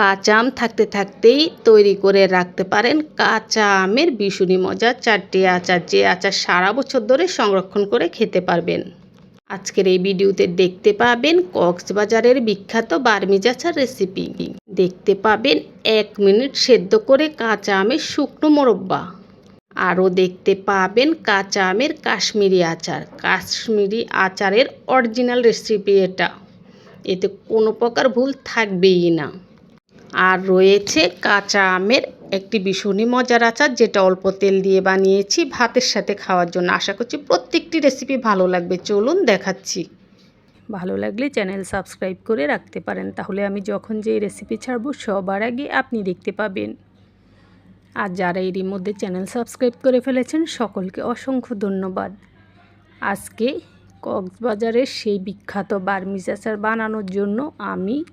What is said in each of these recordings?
কাঁচা আম থাকতে থাকতেই তৈরি করে রাখতে পারেন। কাঁচা আমের ভীষণই মজা। চারটি আচার যে আচার সারা বছর ধরে সংরক্ষণ করে খেতে পারবেন। আজকের এই ভিডিওতে দেখতে পাবেন কক্সবাজারের বিখ্যাত বার্মিজ আচার রেসিপি। দেখতে পাবেন এক মিনিট সেদ্ধ করে কাঁচা আমের শুকনো মোরব্বা। আরও দেখতে পাবেন কাঁচা আমের কাশ্মীরি আচার। কাশ্মীরি আচারের অরিজিনাল রেসিপি এটা। এতে কোনো প্রকার ভুল থাকবেই না। আর রয়েছে কাঁচা আমের একটি ভীষণই মজার আচার, যেটা অল্প তেল দিয়ে বানিয়েছি ভাতের সাথে খাওয়ার জন্য। আশা করছি প্রত্যেকটি রেসিপি ভালো লাগবে। চলুন দেখাচ্ছি। ভালো লাগলে চ্যানেল সাবস্ক্রাইব করে রাখতে পারেন। তাহলে আমি যখন যেই রেসিপি ছাড়বো, সবার আগে আপনি দেখতে পাবেন। আর যারা এরই মধ্যে চ্যানেল সাবস্ক্রাইব করে ফেলেছেন, সকলকে অসংখ্য ধন্যবাদ। আজকে কক্সবাজারের সেই বিখ্যাত বার্মিজ আচার বানানোর জন্য আমি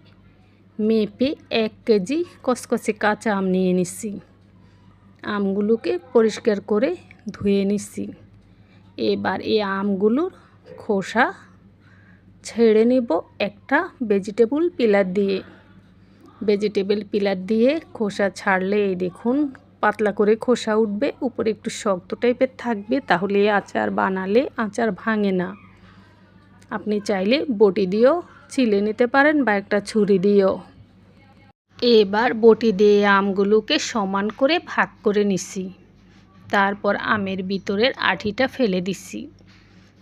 মেপে এক কেজি কসকসে কাঁচা আম নিয়ে নিচ্ছি আমগুলোকে পরিষ্কার করে ধুয়ে নিচ্ছি এবার এই আমগুলোর খোসা ছেড়ে নেব একটা ভেজিটেবল পিলার দিয়ে। ভেজিটেবল পিলার দিয়ে খোসা ছাড়লে, এই দেখুন, পাতলা করে খোসা উঠবে, উপরে একটু শক্ত টাইপের থাকবে, তাহলে আচার বানালে আচার ভাঙে না। আপনি চাইলে বটি দিয়েও ছিলে নিতে পারেন বা একটা ছুরি দিয়েও। এবার বটি দিয়ে আমগুলোকে সমান করে ভাগ করে নিছি। তারপর আমের ভিতরের আঠিটা ফেলে দিছি।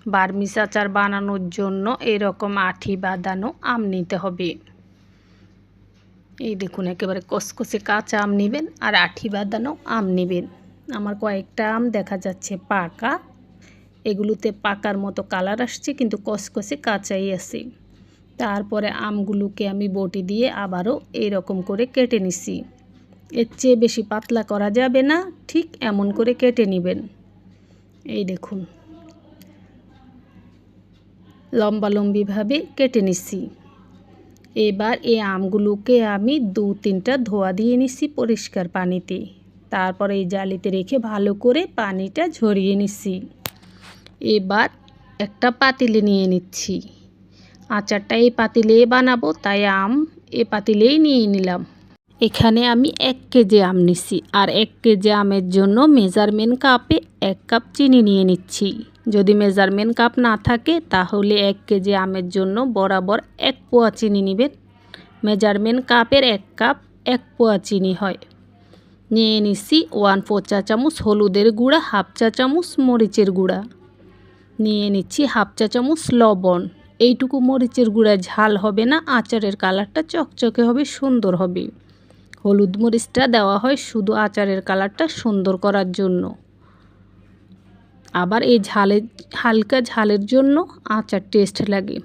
বার্মিস আচার বানানোর জন্য এরকম আঠি বাঁধানো আম নিতে হবে। এই দেখুন, একেবারে কসকসে কাঁচা আম নেবেন আর আঠি বাঁধানো আম নেবেন। আমার কয়েকটা আম দেখা যাচ্ছে পাকা। এগুলোতে পাকার মতো কালার আসছে, কিন্তু কসকসে কাঁচাই আছে। তারপরে আমগুলোকে আমি বটি দিয়ে আবারও এইরকম করে কেটে নিছি। এর চেয়ে বেশি পাতলা করা যাবে না, ঠিক এমন করে কেটে নেবেন। এই দেখুন। লম্বালম্বিভাবে কেটে নিছি। এবার এই আমগুলোকে আমি দু তিনটা ধোয়া দিয়ে নিছি পরিষ্কার পানিতে। তারপরে এই জালিতে রেখে ভালো করে পানিটা ঝরিয়ে নিচ্ছি এবার একটা পাতিলে নিয়ে নিচ্ছি। আচারটা এই পাতিলে বানাবো, তাই আম এ পাতিলেই নিয়ে নিলাম। এখানে আমি এক কেজি আম নিচ্ছি আর এক কেজি আমের জন্য মেজারমেন্ট কাপে এক কাপ চিনি নিয়ে নিচ্ছি। যদি মেজারমেন্ট কাপ না থাকে, তাহলে এক কেজি আমের জন্য বরাবর এক পোয়া চিনি নেবেন। মেজারমেন্ট কাপের এক কাপ এক পোয়া চিনি হয়। নিয়ে নিচ্ছি ওয়ান ফোর চা চামচ হলুদের গুঁড়া, হাফ চা চামচ মরিচের গুঁড়া। নিয়ে নিচ্ছি হাফ চা চামচ লবণ। এইটুকু মরিচের গুঁড়া ঝাল হবে না, আচারের কালারটা চকচকে হবে, সুন্দর হবে। হলুদ মরিচটা দেওয়া হয় শুধু আচারের কালারটা সুন্দর করার জন্য। আবার এই ঝালের হালকা ঝালের জন্য আচার টেস্ট লাগে।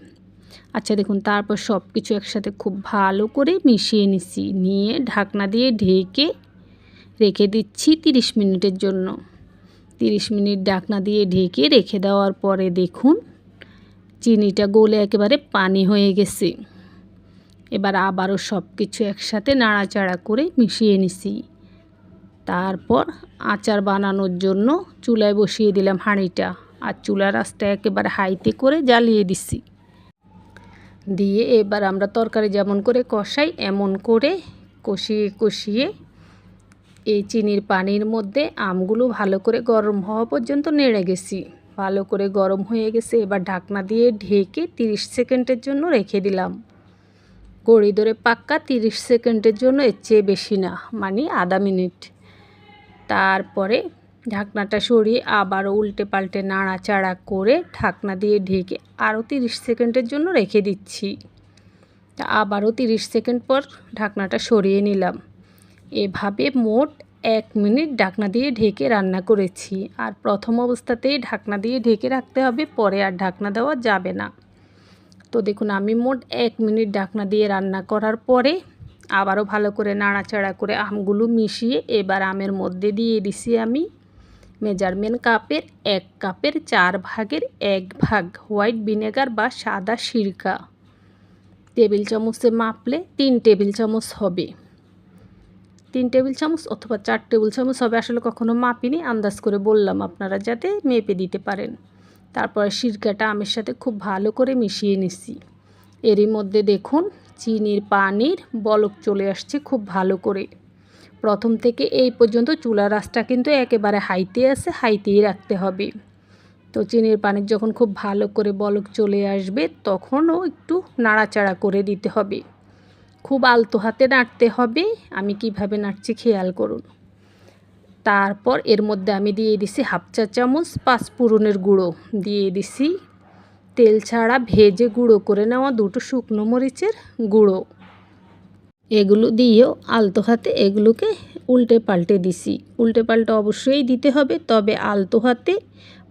আচ্ছা দেখুন, তারপর সব কিছু একসাথে খুব ভালো করে মিশিয়ে নিচ্ছি। নিয়ে ঢাকনা দিয়ে ঢেকে রেখে দিচ্ছি তিরিশ মিনিটের জন্য। তিরিশ মিনিট ঢাকনা দিয়ে ঢেকে রেখে দেওয়ার পরে দেখুন চিনিটা গলে একেবারে পানি হয়ে গেছে। এবার আবারও সব কিছু একসাথে নাড়াচাড়া করে মিশিয়ে নিছি। তারপর আচার বানানোর জন্য চুলায় বসিয়ে দিলাম হাঁড়িটা আর চুলার আঁচটা একেবারে হাইতে করে জ্বালিয়ে দিছি। দিয়ে এবার আমরা তরকারি যেমন করে কষাই, এমন করে কষিয়ে কষিয়ে এই চিনির পানির মধ্যে আমগুলো ভালো করে গরম হওয়া পর্যন্ত নেড়ে গেছি। ভালো করে গরম হয়ে গেছে, এবার ঢাকনা দিয়ে ঢেকে 30 সেকেন্ডের জন্য রেখে দিলাম। গড়ি ধরে পাক্কা 30 সেকেন্ডের জন্য এর চেয়ে বেশি না মানে আধা মিনিট। তারপরে ঢাকনাটা সরিয়ে আবারও উল্টে পাল্টে নাড়াচাড়া করে ঢাকনা দিয়ে ঢেকে আরও 30 সেকেন্ডের জন্য রেখে দিচ্ছি। তা আবারও 30 সেকেন্ড পর ঢাকনাটা সরিয়ে নিলাম। এভাবে মোট এক মিনিট ঢাকনা দিয়ে ঢেকে রান্না করেছি। আর প্রথম অবস্থাতেই ঢাকনা দিয়ে ঢেকে রাখতে হবে, পরে আর ঢাকনা দেওয়া যাবে না। তো দেখুন, আমি মোট এক মিনিট ঢাকনা দিয়ে রান্না করার পরে আবারও ভালো করে নাড়াচাড়া করে আমগুলো মিশিয়ে এবার আমের মধ্যে দিয়ে দিছি আমি মেজারমেন্ট কাপের এক কাপের চার ভাগের এক ভাগ হোয়াইট ভিনেগার বা সাদা সিরকা। টেবিল চামচে মাপলে তিন টেবিল চামচ হবে। তিন টেবিল চামচ অথবা চার টেবিল চামচ হবে আসলে কখনো মাপিনি, আন্দাজ করে বললাম আপনারা যাতে মেপে দিতে পারেন। তারপরে সিরকাটা আমের সাথে খুব ভালো করে মিশিয়ে নিচ্ছি এরই মধ্যে দেখুন, চিনির পানির বলক চলে আসছে খুব ভালো করে। প্রথম থেকে এই পর্যন্ত চুলা রাসটা কিন্তু একেবারে হাইতে আছে, হাইতেই রাখতে হবে। তো চিনির পানির যখন খুব ভালো করে বলক চলে আসবে, তখনও একটু নাড়াচাড়া করে দিতে হবে। খুব আলতো হাতে নাড়তে হবে। আমি কীভাবে নাড়ছি খেয়াল করুন। তারপর এর মধ্যে আমি দিয়ে দিছি হাফ চা চামচ পাঁচফোড়নের গুঁড়ো। দিয়ে দিছি তেল ছাড়া ভেজে গুঁড়ো করে নেওয়া দুটো শুকনো মরিচের গুঁড়ো। এগুলো দিয়েও আলতো হাতে এগুলোকে উল্টে পাল্টে দিছি। উল্টে পাল্টে অবশ্যই দিতে হবে, তবে আলতো হাতে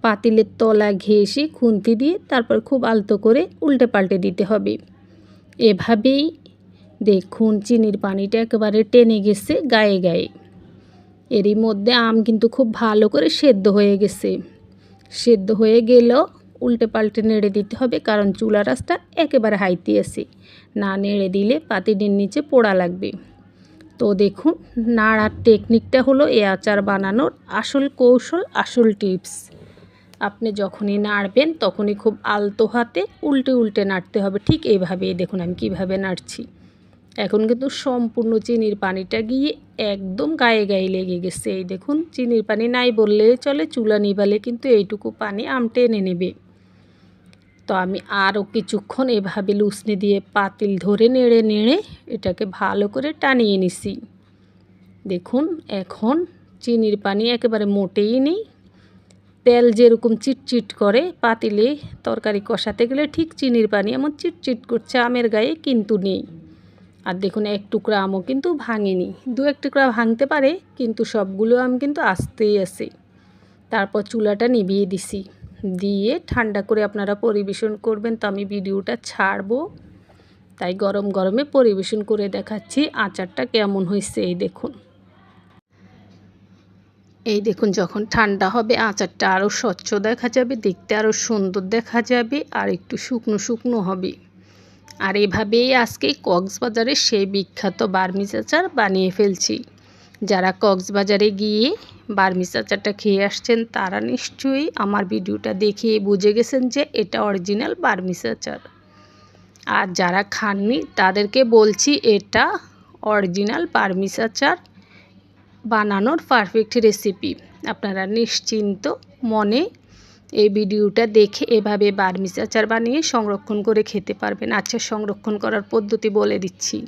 পাতিলের তলা ঘেঁষে খুন্তি দিয়ে তারপর খুব আলতো করে উল্টে পাল্টে দিতে হবে। এভাবেই দেখুন, চিনির পানিটা একেবারে টেনে গেছে গায়ে গায়ে। এরই মধ্যে আম কিন্তু খুব ভালো করে সেদ্ধ হয়ে গেছে। সেদ্ধ হয়ে গেলেও উল্টে পাল্টে নেড়ে দিতে হবে, কারণ চুলা রাস্তা একেবারে হাইতে আছে। না নেড়ে দিলে পাতিটির নিচে পোড়া লাগবে। তো দেখুন, নাড়ার টেকনিকটা হলো এ আচার বানানোর আসল কৌশল, আসল টিপস। আপনি যখনই নাড়বেন, তখনই খুব আলতো হাতে উল্টে উল্টে নাড়তে হবে। ঠিক এইভাবেই দেখুন আমি কীভাবে নাড়ছি। এখন কিন্তু সম্পূর্ণ চিনির পানিটা গিয়ে একদম গায়ে গায়ে লেগে গেছে। এই দেখুন, চিনির পানি নাই বললে চলে, চুলা নিবালে কিন্তু এইটুকু পানি আমটে এনে নেবে। তো আমি আরও কিছুক্ষণ এভাবে লুসনি দিয়ে পাতিল ধরে নেড়ে নেড়ে এটাকে ভালো করে টানিয়ে নিছি। দেখুন, এখন চিনির পানি একেবারে মোটেই নেই। তেল যেরকম চিটচিট করে পাতিলে তরকারি কষাতে গেলে ঠিক চিনির পানি এমন চিটচিট করছে, আমের গায়ে কিন্তু নেই। আর দেখুন, এক টুকরা আমও কিন্তু ভাঙেনি। দু এক টুকরা ভাঙতে পারে, কিন্তু সবগুলো আম কিন্তু আসতেই আছে তারপর চুলাটা নিভিয়ে দিছি। দিয়ে ঠান্ডা করে আপনারা পরিবেশন করবেন তো আমি ভিডিওটা ছাড়বো। তাই গরম গরমে পরিবেশন করে দেখাচ্ছি আচারটা কেমন হয়েছে, এই দেখুন। এই দেখুন, যখন ঠান্ডা হবে, আচারটা আরও স্বচ্ছ দেখা যাবে, দেখতে আরও সুন্দর দেখা যাবে, আর একটু শুকনো শুকনো হবে। আর এভাবেই আজকে কক্সবাজারে সেই বিখ্যাত বার্মিজ আচার বানিয়ে ফেলছি। যারা কক্সবাজারে গিয়ে বার্মিজ আচারটা খেয়ে আসছেন, তারা নিশ্চয়ই আমার ভিডিওটা দেখিয়ে বুঝে গেছেন যে এটা অরিজিনাল বার্মিজ আচার। আর যারা খাননি, তাদেরকে বলছি এটা অরিজিনাল বার্মিজ আচার বানানোর পারফেক্ট রেসিপি। আপনারা নিশ্চিন্ত মনে এই ভিডিওটা দেখে এভাবে বার্মিজ আচার বানিয়ে সংরক্ষণ করে খেতে পারবেন। আচার সংরক্ষণ করার পদ্ধতি বলে দিচ্ছি।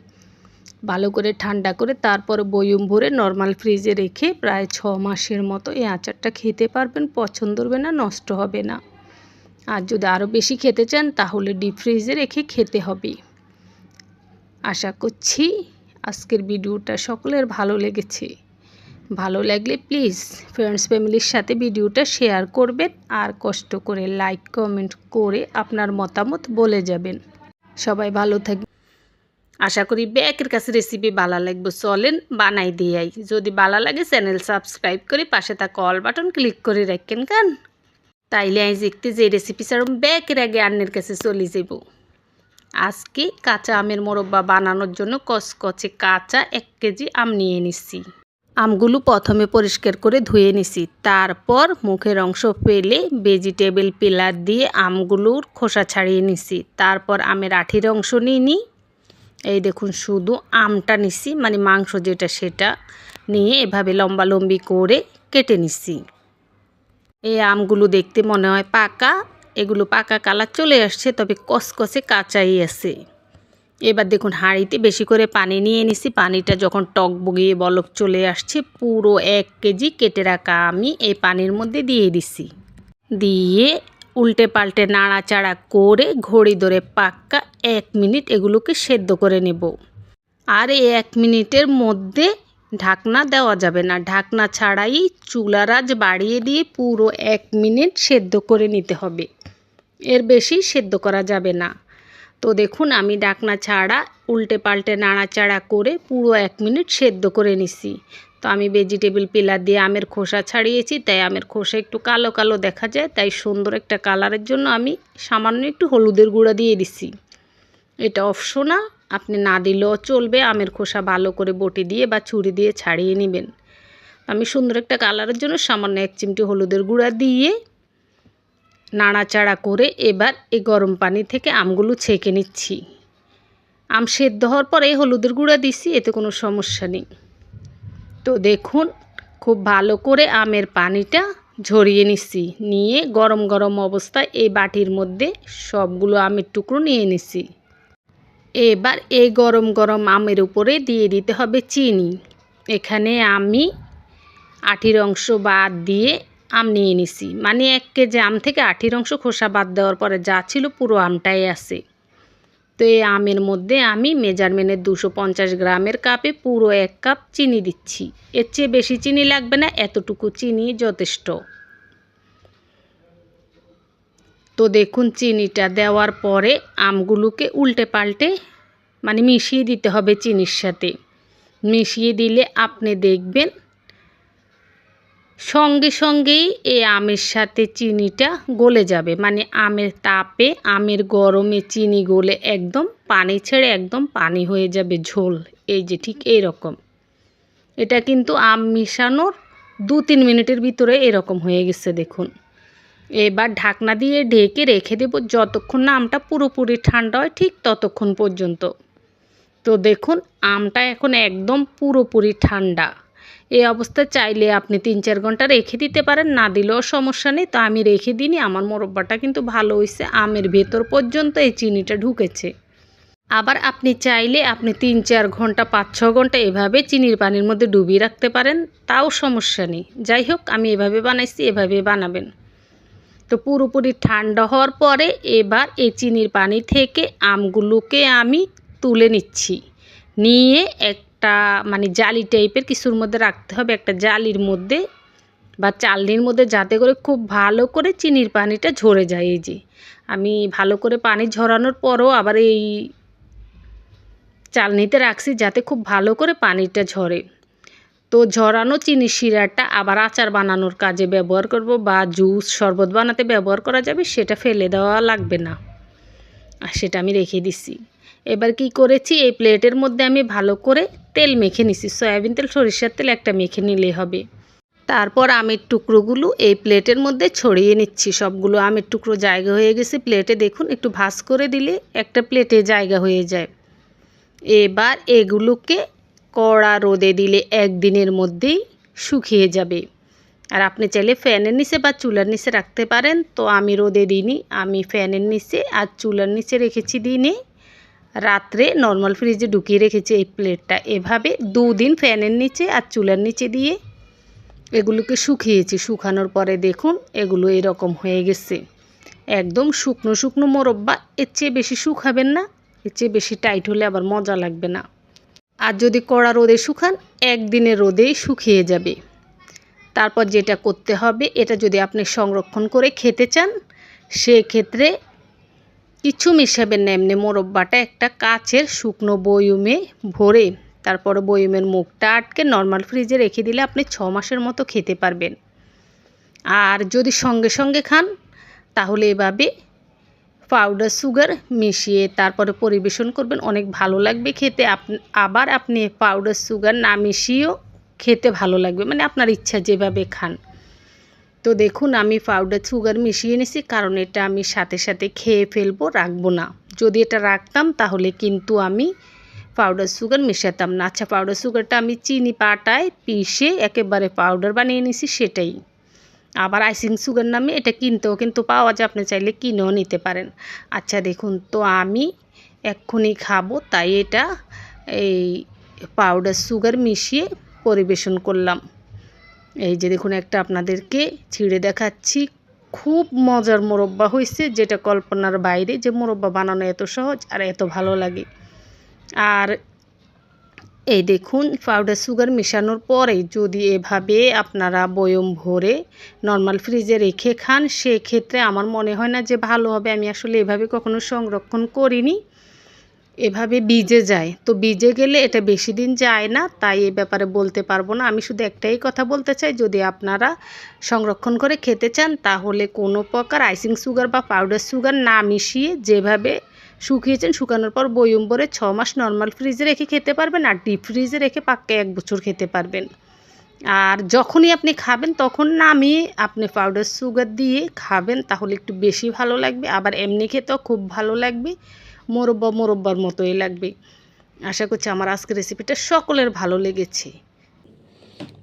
ভালো করে ঠান্ডা করে তারপর বয়ম ভরে নর্মাল ফ্রিজে রেখে প্রায় ছ মাসের মতো এই আচারটা খেতে পারবেন। পছন্দ হবে না, নষ্ট হবে না। আর যদি আরও বেশি খেতে চান, তাহলে ডিপ ফ্রিজে রেখে খেতে হবে। আশা করছি আজকের ভিডিওটা সকলের ভালো লেগেছে। ভালো লাগলে প্লিজ ফ্রেন্ডস ফ্যামিলির সাথে ভিডিওটা শেয়ার করবেন আর কষ্ট করে লাইক কমেন্ট করে আপনার মতামত বলে যাবেন। সবাই ভালো থাকবে আশা করি ব্যাকের কাছে রেসিপি ভালো লাগবে, চলেন বানাই দিয়াই যদি ভালো লাগে চ্যানেল সাবস্ক্রাইব করে পাশে থাকা কল বাটন ক্লিক করে রাখেন কান তাইলে আই দেখতে যে রেসিপি ছাড়ম ব্যাকের আগে আন্নের কাছে চলে যাব। আজকে কাঁচা আমের মোরব্বা বানানোর জন্য কচকচে কাঁচা এক কেজি আম নিয়ে নিচ্ছি। আমগুলো প্রথমে পরিষ্কার করে ধুয়ে নিছি। তারপর মুখের অংশ পেলে ভেজিটেবল পিলার দিয়ে আমগুলোর খোসা ছাড়িয়ে নিছি। তারপর আমের আঠির অংশ নিয়ে নিই। এই দেখুন, শুধু আমটা নিছি মানে মাংস যেটা সেটা নিয়ে এভাবে লম্বা লম্বি করে কেটে নিছি। এই আমগুলো দেখতে মনে হয় পাকা, এগুলো পাকা কালার চলে আসছে, তবে কসকসে কাঁচাই আছে। এবার দেখুন হাঁড়িতে বেশি করে পানি নিয়ে নিছি। পানিটা যখন টক বগিয়ে বলক চলে আসছে, পুরো এক কেজি কেটে রাখা আমি এই পানির মধ্যে দিয়ে দিছি। দিয়ে উল্টে পাল্টে নাড়াচাড়া করে ঘড়ি ধরে পাক্কা এক মিনিট এগুলোকে সেদ্ধ করে নেব। আর এই এক মিনিটের মধ্যে ঢাকনা দেওয়া যাবে না। ঢাকনা ছাড়াই চুলারাজ বাড়িয়ে দিয়ে পুরো এক মিনিট সেদ্ধ করে নিতে হবে। এর বেশি সেদ্ধ করা যাবে না। তো দেখুন, আমি ডাকনা ছাড়া, উল্টে পাল্টে নাড়াচাড়া করে পুরো এক মিনিট সেদ্ধ করে নিছি। তো আমি ভেজিটেবিল পিলার দিয়ে আমের খোসা ছাড়িয়েছি, তাই আমের খোসা একটু কালো কালো দেখা যায়, তাই সুন্দর একটা কালারের জন্য আমি সামান্য একটু হলুদের গুঁড়া দিয়ে দিছি। এটা অপশনাল, আপনি না দিলেও চলবে, আমের খোসা ভালো করে বটি দিয়ে বা ছুরি দিয়ে ছাড়িয়ে নেবেন। আমি সুন্দর একটা কালারের জন্য সামান্য এক চিমটি হলুদের গুঁড়া দিয়ে নাড়াচাড়া করে এবার এই গরম পানি থেকে আমগুলো ছেঁকে নিচ্ছি। আম সেদ্ধ হওয়ার পরে হলুদের গুঁড়া দিছি, এতে কোনো সমস্যা নেই। তো দেখুন, খুব ভালো করে আমের পানিটা ঝরিয়ে নিচ্ছি নিয়ে গরম গরম অবস্থায় এই বাটির মধ্যে সবগুলো আমের টুকরো নিয়ে নিছি। এবার এই গরম গরম আমের উপরে দিয়ে দিতে হবে চিনি। এখানে আমি আঠির অংশ বাদ দিয়ে আম নিয়ে নিছি। মানে এক কেজি আম থেকে আঠির অংশ খোসা বাদ দেওয়ার পরে যা ছিল পুরো আমটাই আছে। তো এই আমের মধ্যে আমি মেজারমেন্টের দুশো পঞ্চাশ গ্রামের কাপে পুরো এক কাপ চিনি দিচ্ছি। এর চেয়ে বেশি চিনি লাগবে না, এতটুকু চিনি যথেষ্ট। তো দেখুন, চিনিটা দেওয়ার পরে আমগুলোকে উল্টে পাল্টে মানে মিশিয়ে দিতে হবে চিনির সাথে। মিশিয়ে দিলে আপনি দেখবেন সঙ্গে সঙ্গেই এই আমের সাথে চিনিটা গলে যাবে। মানে আমের তাপে, আমের গরমে চিনি গলে একদম পানি ছেড়ে একদম পানি হয়ে যাবে ঝোল। এই যে ঠিক এই রকম এটা কিন্তু আম মিশানোর দু তিন মিনিটের ভিতরে এরকম হয়ে গেছে দেখুন। এবার ঢাকনা দিয়ে ঢেকে রেখে দেবো যতক্ষণ না আমটা পুরোপুরি ঠান্ডা হয় ঠিক ততক্ষণ পর্যন্ত। তো দেখুন, আমটা এখন একদম পুরোপুরি ঠান্ডা। এই অবস্থা চাইলে আপনি তিন চার ঘণ্টা রেখে দিতে পারেন, না দিলেও সমস্যা নেই। তো আমি রেখে দিইনি, আমার মোরব্বাটা কিন্তু ভালো হয়েছে আমের ভেতর পর্যন্ত এই চিনিটা ঢুকেছে। আবার আপনি চাইলে আপনি তিন চার ঘণ্টা, পাঁচ ছ ঘণ্টা এভাবে চিনির পানির মধ্যে ডুবিয়ে রাখতে পারেন, তাও সমস্যা নেই। যাই হোক, আমি এভাবে বানাইছি, এভাবে বানাবেন। তো পুরোপুরি ঠান্ডা হওয়ার পরে এবার এই চিনির পানি থেকে আমগুলোকে আমি তুলে নিচ্ছি। নিয়ে একটা মানে জালি টাইপের কিছুর মধ্যে রাখতে হবে, একটা জালির মধ্যে বা চালনির মধ্যে যাতে করে খুব ভালো করে চিনির পানিটা ঝরে যায়। এই যে, আমি ভালো করে পানি ঝরানোর পরও আবার এই চালনিতে রাখছি যাতে খুব ভালো করে পানিটা ঝরে। তো ঝরানো চিনি শিরাটা আবার আচার বানানোর কাজে ব্যবহার করব বা জুস শরবত বানাতে ব্যবহার করা যাবে, সেটা ফেলে দেওয়া লাগবে না। আর সেটা আমি রেখে দিছি। এবার কি করেছি? এই প্লেটের মধ্যে আমি ভালো করে তেল মেখে নিছি। সয়াবিন তেল, সরিষার তেল একটা মেখে নিলে হবে। তারপর আমের টুকরোগুলো এই প্লেটের মধ্যে ছড়িয়ে নিচ্ছি। সবগুলো আমের টুকরো জায়গা হয়ে গেছে। প্লেটে দেখুন, একটু ভাস করে দিলে একটা প্লেটে জায়গা হয়ে যায়। এবার এগুলোকে কড়া রোদে দিলে একদিনের মধ্যেই শুকিয়ে যাবে। আর আপনি চাইলে ফ্যানের নিচে বা চুলার নিচে রাখতে পারেন। তো আমি রোদে দিইনি, আমি ফ্যানের নিচে আর চুলার নিচে রেখেছি দিনে রাত্রে নর্মাল ফ্রিজে ঢুকিয়ে রেখেছি এই প্লেটটা এভাবে দুদিন ফ্যানের নিচে আর চুলার নিচে দিয়ে এগুলোকে শুকিয়েছি। শুকানোর পরে দেখুন, এগুলো এরকম হয়ে গেছে। একদম শুকনো শুকনো মোরব্বা, এর চেয়ে বেশি শুকাবেন না, এর চেয়ে বেশি টাইট হলে আবার মজা লাগবে না। আর যদি কড়া রোদে শুকান, একদিনের রোদেই শুকিয়ে যাবে। তারপর যেটা করতে হবে, এটা যদি আপনি সংরক্ষণ করে খেতে চান, সেক্ষেত্রে কিছু মিশাবেন না, এমনি মোরব্বাটা একটা কাচের শুকনো বয়ুমে ভরে, তারপরে বয়ুমের মুখটা আটকে নর্মাল ফ্রিজে রেখে দিলে আপনি ছ মাসের মতো খেতে পারবেন। আর যদি সঙ্গে সঙ্গে খান, তাহলে এভাবে পাউডার সুগার মিশিয়ে তারপরে পরিবেশন করবেন, অনেক ভালো লাগবে খেতে। আবার আপনি পাউডার সুগার না মিশিয়েও খেতে ভালো লাগবে মানে আপনার ইচ্ছা যেভাবে খান। তো দেখুন, আমি পাউডার সুগার মিশিয়ে নিছি, কারণ এটা আমি সাথে সাথে খেয়ে ফেলব, রাখব না। যদি এটা রাখতাম, তাহলে কিন্তু আমি পাউডার সুগার মেশাতাম না। আচ্ছা পাউডার সুগারটা আমি চিনি পাটায় পিষে একেবারে পাউডার বানিয়ে নিছি, সেটাই। আবার আইসিং সুগার নামে এটা কিনতেও কিন্তু পাওয়া যায়, আপনি চাইলে কিনেও নিতে পারেন। আচ্ছা দেখুন, তো আমি এক্ষুনি খাব, তাই এটা এই পাউডার সুগার মিশিয়ে পরিবেশন করলাম। এই যে দেখুন, একটা আপনাদেরকে ছিঁড়ে দেখাচ্ছি। খুব মজার মোরব্বা হয়েছে যেটা কল্পনার বাইরে, যে মোরব্বা বানানো এত সহজ আর এত ভালো লাগে। আর এই দেখুন পাউডার সুগার মেশানোর পরে যদি এভাবে আপনারা বয়ম ভরে নর্মাল ফ্রিজে রেখে খান, সেক্ষেত্রে আমার মনে হয় না যে ভালো হবে। আমি আসলে এভাবে কখনো সংরক্ষণ করিনি। এভাবে বীজে যায়। তো বীজে গেলে এটা বেশি দিন যায় না, তাই এ ব্যাপারে বলতে পারব না। আমি শুধু একটাই কথা বলতে চাই, যদি আপনারা সংরক্ষণ করে খেতে চান, তাহলে কোনো প্রকার আইসিং সুগার বা পাউডার সুগার না মিশিয়ে যেভাবে শুকিয়েছেন, শুকানোর পর বয়ম ছ মাস নর্মাল ফ্রিজে রেখে খেতে পারবেন আর ডিপ ফ্রিজে রেখে পাক্কা এক বছর খেতে পারবেন। আর যখনই আপনি খাবেন, তখন নামিয়ে আপনি পাউডার সুগার দিয়ে খাবেন, তাহলে একটু বেশি ভালো লাগবে। আবার এমনি খেতেও খুব ভালো লাগবে। মোরব্বা মোরব্বার মতোই লাগবে। আশা করছি আমার আজকের রেসিপিটা সকলের ভালো লেগেছে।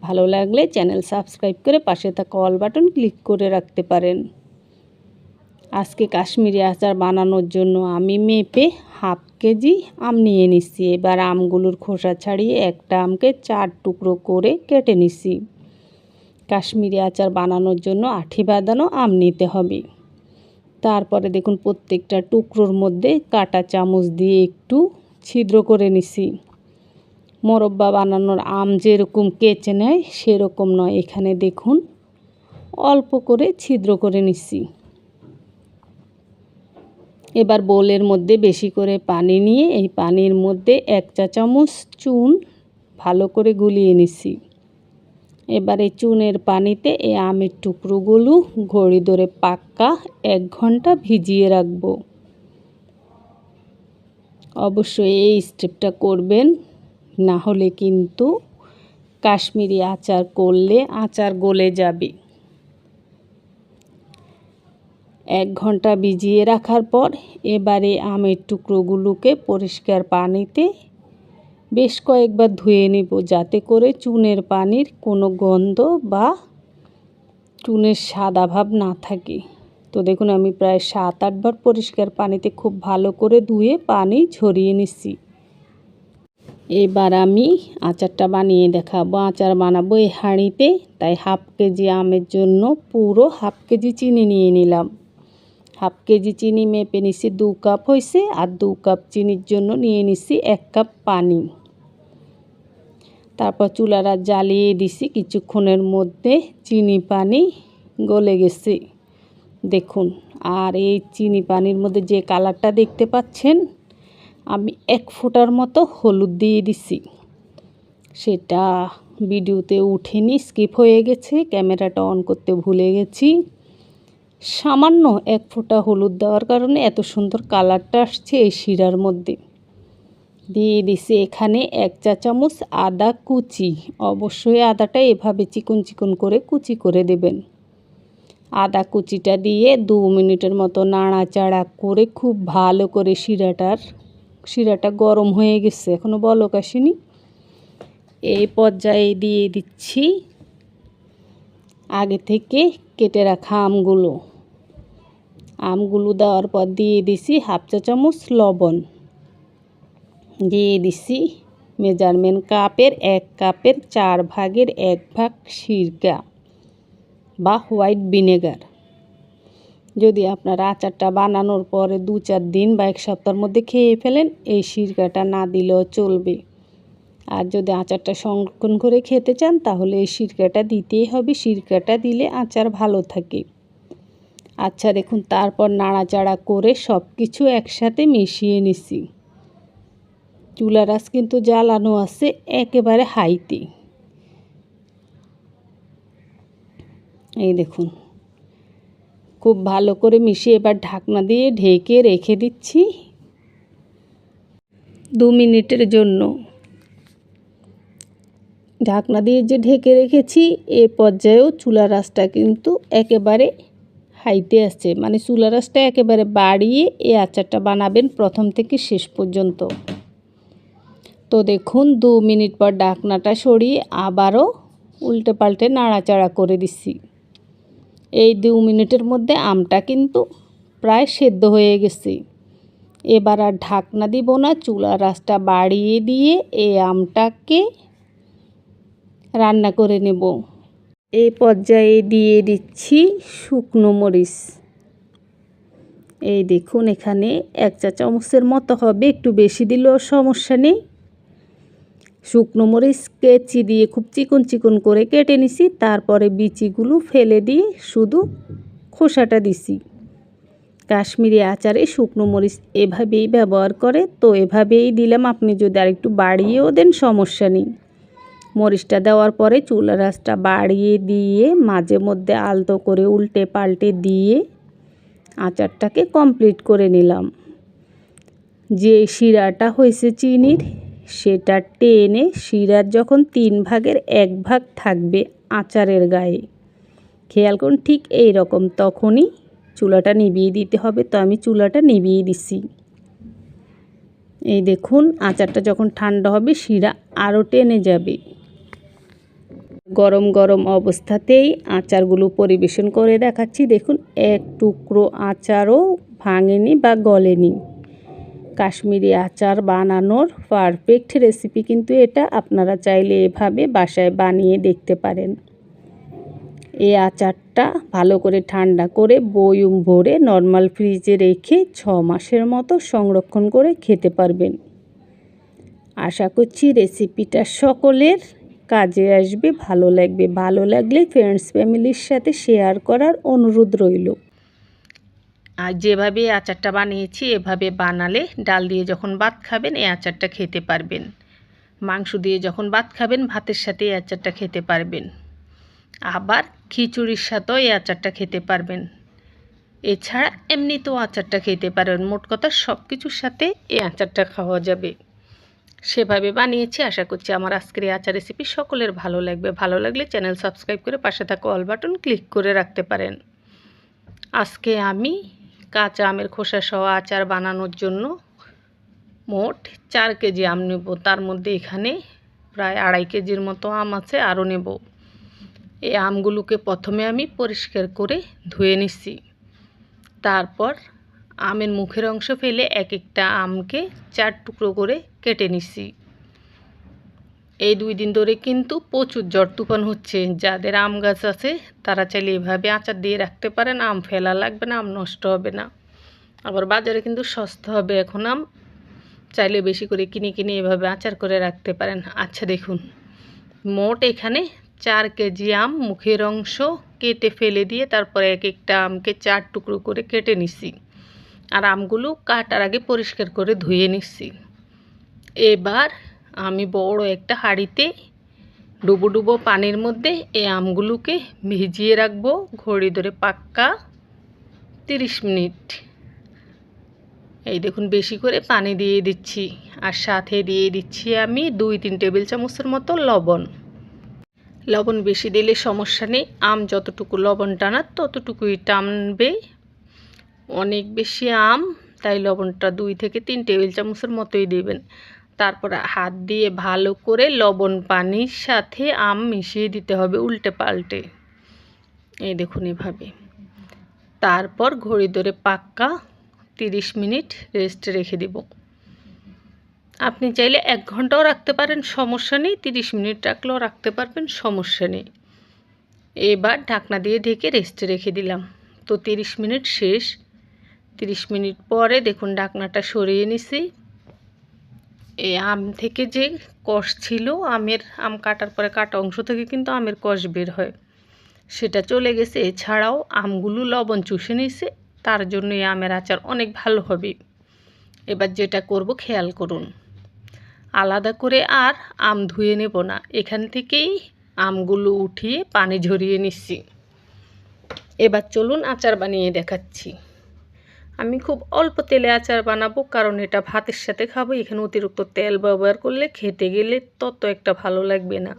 ভালো লাগলে চ্যানেল সাবস্ক্রাইব করে পাশে থাকা অল বাটন ক্লিক করে রাখতে পারেন। আজকে কাশ্মীরি আচার বানানোর জন্য আমি মেপে হাফ কেজি আম নিয়ে নিচ্ছি। এবার আমগুলোর খোসা ছাড়িয়ে একটা আমকে চার টুকরো করে কেটে নিচ্ছি। কাশ্মীরি আচার বানানোর জন্য আঠি বাঁধানো আম নিতে হবে। তারপরে দেখুন প্রত্যেকটা টুকরোর মধ্যে কাটা চামচ দিয়ে একটু ছিদ্র করে নিছি। মোরব্বা বানানোর আম যেরকম কেচে নেয়, সেরকম নয়। এখানে দেখুন অল্প করে ছিদ্র করে নিচ্ছি এবার বোলের মধ্যে বেশি করে পানি নিয়ে এই পানির মধ্যে এক চা চামচ চুন ভালো করে গুলিয়ে নিচ্ছি এবার চুনের পানিতে এই আমের টুকরোগুলো ঘড়ি ধরে পাক্কা এক ঘণ্টা ভিজিয়ে রাখব। অবশ্যই এই স্টেপটা করবেন, না হলে কিন্তু কাশ্মীরি আচার করলে আচার গলে যাবে। এক ঘণ্টা ভিজিয়ে রাখার পর এবারে আমের টুকরোগুলোকে পরিষ্কার পানিতে বেশ কয়েকবার ধুয়ে নেব যাতে করে চুনের পানির কোনো গন্ধ বা চুনের সাদা ভাব না থাকে। তো দেখুন, আমি প্রায় সাত আটবার পরিষ্কার পানিতে খুব ভালো করে ধুয়ে পানি ঝরিয়ে নিচ্ছি। এবার আমি আচারটা বানিয়ে দেখাবো। আচার বানাবো এই হাঁড়িতে। তাই হাফ কেজি আমের জন্য পুরো হাফ কেজি চিনি নিয়ে নিলাম। হাফ কেজি চিনি মেপে নিছি দু কাপ হয়েছে আর দু কাপ চিনির জন্য নিয়ে নিছি এক কাপ পানি। তারপর চুলারা জ্বালিয়ে দিছি, কিছুক্ষণের মধ্যে চিনি পানি গলে গেছে। দেখুন, আর এই চিনি পানির মধ্যে যে কালারটা দেখতে পাচ্ছেন, আমি এক ফোঁটার মতো হলুদ দিয়ে দিছি। সেটা ভিডিওতে উঠেনি, স্কিপ হয়ে গেছে, ক্যামেরাটা অন করতে ভুলে গেছি। সামান্য এক ফোঁটা হলুদ দেওয়ার কারণে এত সুন্দর কালারটা আসছে এই শিরার মধ্যে। দিয়ে দিছি এখানে এক চা চামচ আদা কুচি। অবশ্যই আদাটা এভাবে চিকন চিকন করে কুচি করে দেবেন। আদা কুচিটা দিয়ে দু মিনিটের মতো নাড়াচাড়া করে খুব ভালো করে শিরাটার, শিরাটা গরম হয়ে গেছে এখনও বলক আসেনি। এই পর্যায়ে দিয়ে দিচ্ছি আগে থেকে কেটে রাখা আমগুলো। আমগুলো দেওয়ার পর দিয়ে দিছি হাফ চা চামচ লবণ। দিয়ে দিছি মেজারমেন্ট কাপের এক কাপের চার ভাগের এক ভাগ সিরকা বা হোয়াইট ভিনেগার। যদি আপনার আচারটা বানানোর পরে দু চার দিন বা এক সপ্তাহের মধ্যে খেয়ে ফেলেন, এই সিরকাটা না দিলেও চলবে। আর যদি আচারটা সংরক্ষণ করে খেতে চান, তাহলে এই সিরকাটা দিতেই হবে। সিরকাটা দিলে আচার ভালো থাকে। আচ্ছা দেখুন, তারপর নাড়াচাড়া করে সব কিছু একসাথে মিশিয়ে নিছি। চুলার আঁচ কিন্তু জ্বালানো আছে একেবারে হাইতে। এই দেখুন, খুব ভালো করে মিশিয়ে এবার ঢাকনা দিয়ে ঢেকে রেখে দিচ্ছি। দু মিনিটের জন্য। ঢাকনা দিয়ে যে ঢেকে রেখেছি, এ পর্যায়েও চুলা রাসটা কিন্তু একেবারে হাইতে আসছে। মানে চুলা রাসটা একেবারে বাড়িয়ে এই আচারটা বানাবেন প্রথম থেকে শেষ পর্যন্ত। তো দেখুন, দু মিনিট পর ডাকনাটা সরিয়ে আবারও উল্টে পাল্টে নাড়াচাড়া করে দিচ্ছি। এই দু মিনিটের মধ্যে আমটা কিন্তু প্রায় সেদ্ধ হয়ে গেছে। এবার আর ঢাকনা দিব না, চুলা রাসটা বাড়িয়ে দিয়ে এই আমটাকে রান্না করে নেব। এই পর্যায়ে দিয়ে দিচ্ছি শুকনো মরিচ। এই দেখুন, এখানে এক চা চামচের মতো হবে, একটু বেশি দিলেও সমস্যা নেই। শুকনো মরিচ কেচি দিয়ে খুব চিকন চিকন করে কেটে নিছি, তারপরে বিচিগুলো ফেলে দিয়ে শুধু খোসাটা দিছি। কাশ্মীরি আচারে শুকনো মরিচ এভাবেই ব্যবহার করে, তো এভাবেই দিলাম। আপনি যদি আরেকটু বাড়িয়েও দেন, সমস্যা নেই। মরিচটা দেওয়ার পরে চুলা রাসটা বাড়িয়ে দিয়ে মাঝে মধ্যে আলতো করে উল্টে পাল্টে দিয়ে আচারটাকে কমপ্লিট করে নিলাম। যে শিরাটা হয়েছে চিনির, সেটা টেনে শিরার যখন তিন ভাগের এক ভাগ থাকবে আচারের গায়ে। খেয়াল করুন, ঠিক এই রকম, তখনই চুলাটা নিভিয়ে দিতে হবে, তো আমি চুলাটা নিভিয়ে দিছি। এই দেখুন, আচারটা যখন ঠান্ডা হবে, শিরা আরও টেনে যাবে। গরম গরম অবস্থাতেই আচারগুলো পরিবেশন করে দেখাচ্ছি। দেখুন, এক টুকরো আচারও ভাঙেনি বা গলেনি। কাশ্মীরি আচার বানানোর পারফেক্ট রেসিপি কিন্তু এটা। আপনারা চাইলে এভাবে বাসায় বানিয়ে দেখতে পারেন। এই আচারটা ভালো করে ঠান্ডা করে বয়ুম ভরে নর্মাল ফ্রিজে রেখে ছ মাসের মতো সংরক্ষণ করে খেতে পারবেন। আশা করছি রেসিপিটা সকলের কাজে আসবে, ভালো লাগবে। ভালো লাগলে ফ্রেন্ডস ফ্যামিলির সাথে শেয়ার করার অনুরোধ রইল। আর যেভাবে আচারটা বানিয়েছি, এভাবে বানালে ডাল দিয়ে যখন ভাত খাবেন, এই আচারটা খেতে পারবেন। মাংস দিয়ে যখন ভাত খাবেন, ভাতের সাথে এই আচারটা খেতে পারবেন। আবার খিচুড়ির সাথেও এই আচারটা খেতে পারবেন। এছাড়া এমনিতেও আচারটা খেতে পারবেন মোট কথা সব কিছুর সাথে এই আচারটা খাওয়া যাবে। সেভাবে বানিয়েছি। আশা করছি আমার আজকের এই আচার রেসিপি সকলের ভালো লাগবে। ভালো লাগলে চ্যানেল সাবস্ক্রাইব করে পাশে থাকা অল বাটন ক্লিক করে রাখতে পারেন। আজকে আমি কাঁচা আমের খোসা সহ আচার বানানোর জন্য মোট চার কেজি আম নেব। তার মধ্যে এখানে প্রায় আড়াই কেজির মতো আম আছে, আরও নেব। এই আমগুলোকে প্রথমে আমি পরিষ্কার করে ধুয়ে নিচ্ছি। তারপর আমের মুখের অংশ ফেলে এক একটা আমকে চার টুকরো করে কেটে নিচ্ছি এই দুই দিন ধরে কিন্তু প্রচুর জ্বর তুফান হচ্ছে। যাদের আম গাছ আছে, তারা চাইলে এভাবে আচার দিয়ে রাখতে পারেন। আম ফেলা লাগবে না, আম নষ্ট হবে না। আবার বাজারে কিন্তু সস্তা হবে এখন আম। চাইলে বেশি করে কিনে কিনে এভাবে আচার করে রাখতে পারেন। আচ্ছা দেখুন। মোট এখানে চার কেজি আম মুখের অংশ কেটে ফেলে দিয়ে তারপরে এক একটা আমকে চার টুকরো করে কেটে নিচ্ছি আর আমগুলো কাটার আগে পরিষ্কার করে ধুয়ে নিচ্ছি। এবার আমি বড় একটা হাঁড়িতে ডুবো ডুবো পানির মধ্যে এই আমগুলোকে ভিজিয়ে রাখব। ঘড়ি ধরে পাক্কা তিরিশ মিনিট। এই দেখুন, বেশি করে পানি দিয়ে দিচ্ছি আর সাথে দিয়ে দিচ্ছি আমি দুই তিন টেবিল চামচের মতো লবণ। লবণ বেশি দিলে সমস্যা নেই। আম যতটুকু লবণ টানার ততটুকুই টানবে। অনেক বেশি আম, তাই লবণটা দুই থেকে তিন টেবিল চামচের মতোই দেবেন। তারপর হাত দিয়ে ভালো করে লবণ পানির সাথে আম মিশিয়ে দিতে হবে উল্টে পাল্টে। এই দেখুন এভাবে। তারপর ঘড়ি ধরে পাক্কা তিরিশ মিনিট রেস্ট রেখে দেব। আপনি চাইলে এক ঘন্টাও রাখতে পারেন, সমস্যা নেই। তিরিশ মিনিট রাখলেও রাখতে পারবেন, সমস্যা নেই। এবার ঢাকনা দিয়ে ঢেকে রেস্টে রেখে দিলাম। তো তিরিশ মিনিট শেষ। তিরিশ মিনিট পরে দেখুন ঢাকনাটা সরিয়ে নিছি। এই আম থেকে যে কষ ছিল, আমের আম কাটার পরে কাটা অংশ থেকে কিন্তু আমের কষ বের হয়। সেটা চলে গেছে। এছাড়াও আমগুলো লবণ চুষে নিছে। তার জন্য এই আমের আচার অনেক ভালো হবে। এবার যেটা করব, খেয়াল করুন। আলাদা করে আর আম ধুয়ে নেব না। এখান থেকেই আমগুলো উঠিয়ে পানি ঝরিয়ে নিচ্ছি এবার চলুন আচার বানিয়ে দেখাচ্ছি। আমি খুব অল্প তেলে আচার বানাবো, কারণ এটা ভাতের সাথে খাব। এখানে অতিরিক্ত তেল ব্যবহার করলে খেতে গেলে তত একটা ভালো লাগবে না।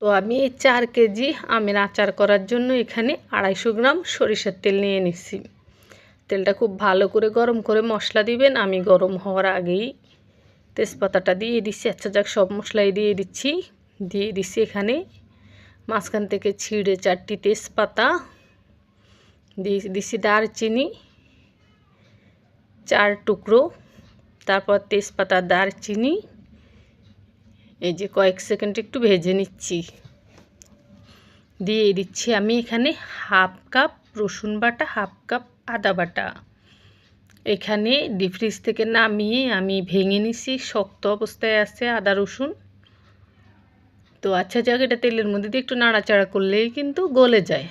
তো আমি এই চার কেজি আমের আচার করার জন্য এখানে আড়াইশো গ্রাম সরিষার তেল নিয়ে নিচ্ছি। তেলটা খুব ভালো করে গরম করে মশলা দিবেন। আমি গরম হওয়ার আগেই তেজপাতাটা দিয়ে দিচ্ছি। আচ্ছা যাক, সব মশলাই দিয়ে দিচ্ছি। দিয়ে দিচ্ছি এখানে মাঝখান থেকে ছিঁড়ে চারটি তেজপাতা। দিয়ে দিচ্ছি দারচিনি। চার টুকরো, তারপর তেজপাতা, দারচিনি, এই যে কয়েক সেকেন্ড একটু ভেজে নিচ্ছি। দিয়ে দিচ্ছি আমি এখানে হাফ কাপ রসুন বাটা, হাফ কাপ আদা বাটা। এখানে ডিপ ফ্রিজ থেকে নামিয়ে আমি ভেঙে নিছি, শক্ত অবস্থায় আছে আদা রসুন। তো আচ্ছা যাক, এটা তেলের মধ্যে দিয়ে একটু নাড়াচাড়া করলেই কিন্তু গলে যায়।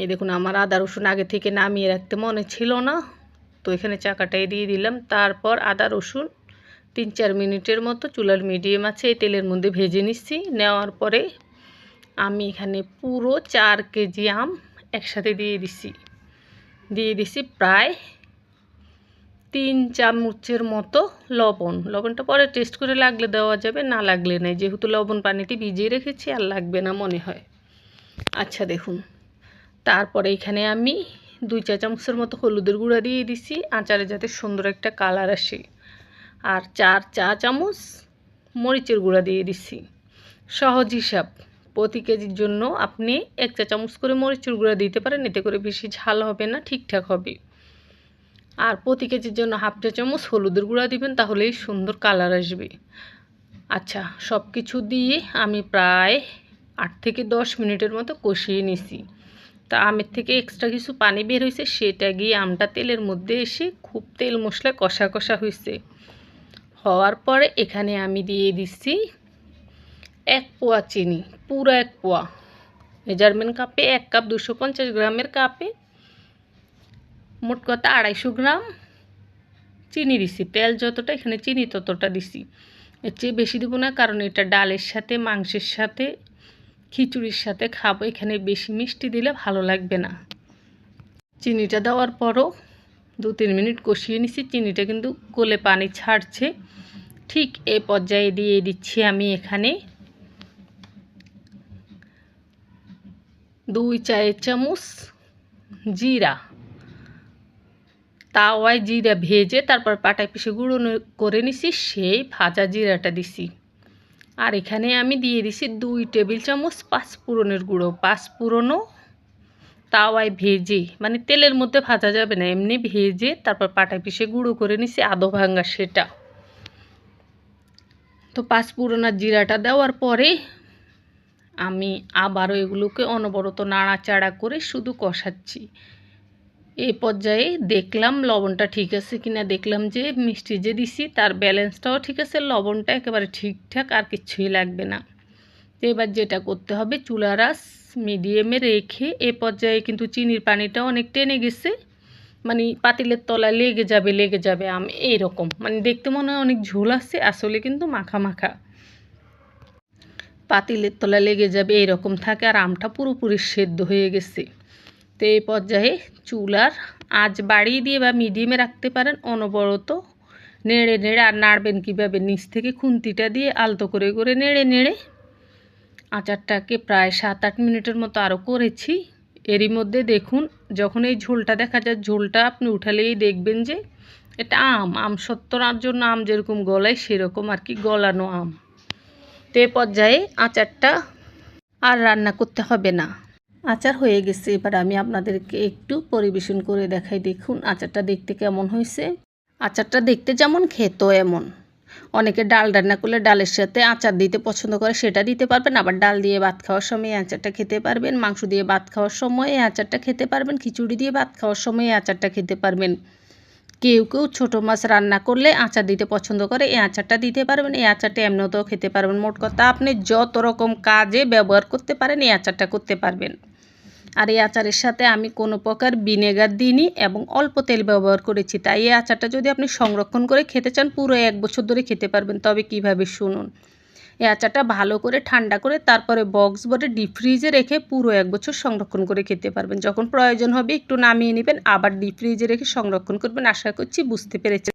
এই দেখুন, আমার আদা রসুন আগে থেকে নামিয়ে রাখতে মনে ছিল না। তো এখানে চাকাটাই দিয়ে দিলাম। তারপর আদা রসুন তিন চার মিনিটের মতো চুলার মিডিয়াম আছে, এই তেলের মধ্যে ভেজে নিচ্ছি। নেওয়ার পরে আমি এখানে পুরো চার কেজি আম একসাথে দিয়ে দিচ্ছি। দিয়ে দিছি প্রায় তিন চামচের মতো লবণ। লবণটা পরে টেস্ট করে লাগলে দেওয়া যাবে, না লাগলে নেই। যেহেতু লবণ পানিটি ভিজিয়ে রেখেছি, আর লাগবে না মনে হয়। আচ্ছা দেখুন। তারপরে এখানে আমি দুই চা চামচের মতো হলুদের গুঁড়া দিয়ে দিছি, আচারে যাতে সুন্দর একটা কালার আসে। আর চার চা চামচ মরিচের গুঁড়া দিয়ে দিছি। সহজ হিসাব, প্রতি কেজির জন্য আপনি এক চা চামচ করে মরিচের গুঁড়া দিতে পারেন, এতে করে বেশি ঝাল হবে না, ঠিকঠাক হবে। আর প্রতি কেজির জন্য হাফ চা চামচ হলুদের গুঁড়া দিবেন, তাহলেই সুন্দর কালার আসবে। আচ্ছা সব কিছু দিয়ে আমি প্রায় আট থেকে দশ মিনিটের মতো কষিয়ে নিছি। তা আমের থেকে এক্সট্রা কিছু পানি বের হয়েছে সেটা গিয়ে আমটা তেলের মধ্যে এসে খুব তেল মশলা কষা কষা হয়েছে হওয়ার পরে এখানে আমি দিয়ে দিচ্ছি এক পোয়া চিনি, পুরো এক পোয়া। মেজারমেন্ট কাপে এক কাপ, দুশো পঞ্চাশ গ্রামের কাপে মোট কথা আড়াইশো গ্রাম চিনি দিছি। তেল যতটা এখানে চিনি ততটা দিছি। এর চেয়ে বেশি দেবো না, কারণ এটা ডালের সাথে, মাংসের সাথে খিচুড়ির সাথে খাব। এখানে বেশি মিষ্টি দিলে ভালো লাগবে না। চিনিটা দেওয়ার পরও দু তিন মিনিট কষিয়ে নিছি। চিনিটা কিন্তু গলে পানি ছাড়ছে। ঠিক এ পর্যায়ে দিয়ে দিচ্ছি আমি এখানে দুই চায়ের চামচ জিরা। তাওয়ায় জিরা ভেজে তারপর পাটায় পিষে গুঁড়ো করে নিছি। সেই ভাজা জিরাটা দিছি। আর এখানে আমি দিয়ে দিছি দুই টেবিল চামচ পাঁচফোড়নের গুঁড়ো। পাঁচফোড়নও তাওয়ায় ভেজে মানে তেলের মধ্যে ভাজা যাবে না, এমনি ভেজে তারপর পাটা পিষে গুঁড়ো করে নিছি আদো ভাঙ্গা সেটা। তো পাঁচফোড়ন আর জিরাটা দেওয়ার পরে আমি আবারও এগুলোকে অনবরত নাড়াচাড়া করে শুধু কষাচ্ছি। এই পর্যায়ে দেখলাম লবণটা ঠিক আছে কিনা, দেখলাম যে মিষ্টি যে দিছি, তার ব্যালেন্সটাও ঠিক আছে, লবণটা একেবারে ঠিকঠাক, আর কিছুই লাগবে না। এবার যেটা করতে হবে চুলার আস মিডিয়ামে রেখে এ পর্যায়ে কিন্তু চিনির পানিটা অনেক টেনে গেছে। মানে পাতিলের তলায় লেগে যাবে লেগে যাবে, আম এইরকম। মানে দেখতে মনে হয় অনেক ঝোল আছে, আসলে কিন্তু মাখা মাখা। পাতিলের তলায় লেগে যাবে, এইরকম থাকে, আর আমটা পুরোপুরি সেদ্ধ হয়ে গেছে। তো এই পর্যায়ে চুলার আঁচ বাড়িয়ে দিয়ে বা মিডিয়ামে রাখতে পারেন অনবরত। নেড়ে নেড়ে আর নাড়বেন কীভাবে? নিচ থেকে খুন্তিটা দিয়ে আলতো করে করে নেড়ে নেড়ে আচারটাকে প্রায় সাত আট মিনিটের মতো আরও করেছি। এরই মধ্যে দেখুন, যখন এই ঝোলটা দেখা যায়, ঝোলটা আপনি উঠালেই দেখবেন যে এটা আম আম সত্তরার জন্য আম যেরকম গলায়, সেরকম আর কি গলানো আম। তো পর্যায়ে আচারটা আর রান্না করতে হবে না। আচার হয়ে গেছে। এবার আমি আপনাদেরকে একটু পরিবেশন করে দেখাই। দেখুন, আচারটা দেখতে কেমন হয়েছে। আচারটা দেখতে যেমন খেতো এমন। অনেকে ডাল রান্না করলে ডালের সাথে আচার দিতে পছন্দ করে, সেটা দিতে পারবেন। আবার ডাল দিয়ে ভাত খাওয়ার সময় এই আচারটা খেতে পারবেন। মাংস দিয়ে ভাত খাওয়ার সময় এই আচারটা খেতে পারবেন। খিচুড়ি দিয়ে ভাত খাওয়ার সময় এই আচারটা খেতে পারবেন। কেউ কেউ ছোটো মাছ রান্না করলে আচার দিতে পছন্দ করে, এই আচারটা দিতে পারবেন। এই আচারটা এমনিতেও খেতে পারবেন। মোট কথা আপনি যত রকম কাজে ব্যবহার করতে পারেন, এই আচারটা করতে পারবেন। আর এই আচারের সাথে আমি কোনো প্রকার ভিনেগার দিইনি এবং অল্প তেল ব্যবহার করেছি। তাই এই আচারটা যদি আপনি সংরক্ষণ করে খেতে চান, পুরো এক বছর ধরে খেতে পারবেন। তবে কীভাবে শুনুন, এই আচারটা ভালো করে ঠান্ডা করে তারপরে বক্স ভরে ডিপ ফ্রিজে রেখে পুরো এক বছর সংরক্ষণ করে খেতে পারবেন। যখন প্রয়োজন হবে একটু নামিয়ে নেবেন, আবার ডিপ ফ্রিজে রেখে সংরক্ষণ করবেন। আশা করছি বুঝতে পেরেছেন।